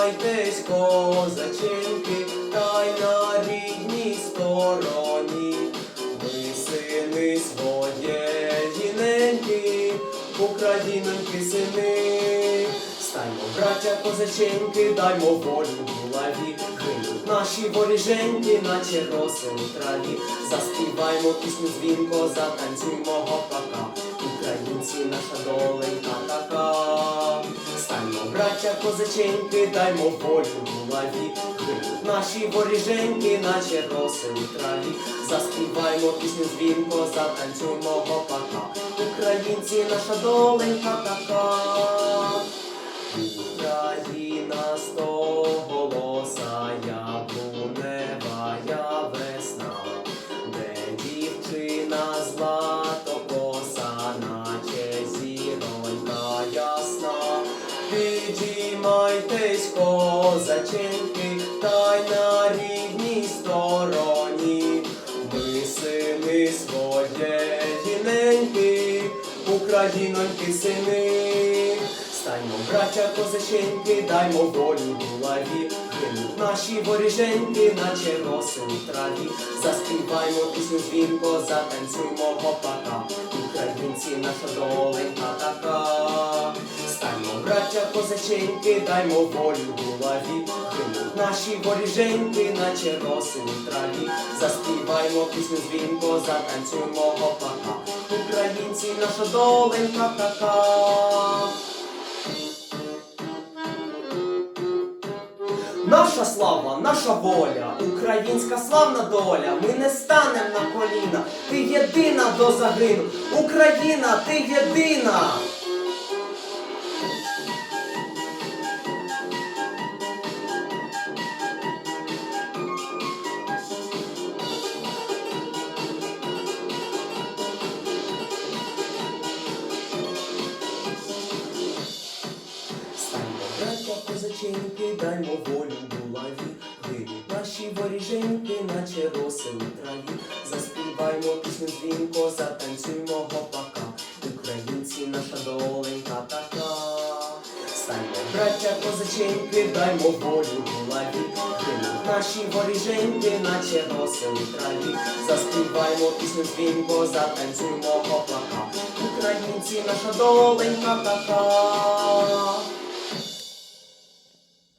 Підіймайтесь, козаченьки, та на рідній стороні. Ми сини своєї неньки, Україноньки сини. Стаймо, браття козаченьки, даймо волю булаві. Гинуть наші воріженьки, наче роси у траві. Заспіваймо пісню дзвінко, затанцюймо гопака. Українці наша доленька така. Козаченьки, даймо волю голові. Наші воріженьки, наче роси у траві. Заспіваймо пісню дзвінко, затанцюймо гопака. Українці наша доленька така. Україна стоголоса, яблунева козаченьки, та й на рідній стороні. Ми сини своєї Україноньки сини. Стаймо, браття козаченьки, даймо волю булаві. Гинуть наші воріженьки, наче роси у траві. Заспіваймо пісню дзвінко, затанцюймо гопака. Українці наша доленька така. Козаченьки, даймо волю булаві. Гинуть наші воріженьки, наче роси у траві. Заспіваймо пісню дзвінко, затанцюймо гопака. Українці наша доленька така. Наша слава, наша воля, українська славна доля. Ми не станем на коліна. Ти єдина до загину. Україна, ти єдина. Браття даймо волю булаві. Гинуть наші воріженьки, наче роси у траві. Заспіваймо пісню дзвінко, затанцюймо гопака. Українці наша доленька така. Станьмо, браття козаченьки, даймо волю булаві. Гинуть наші воріженьки, наче роси у траві. Заспіваймо пісню дзвінко, затанцюймо гопака. Українці наша доленька така.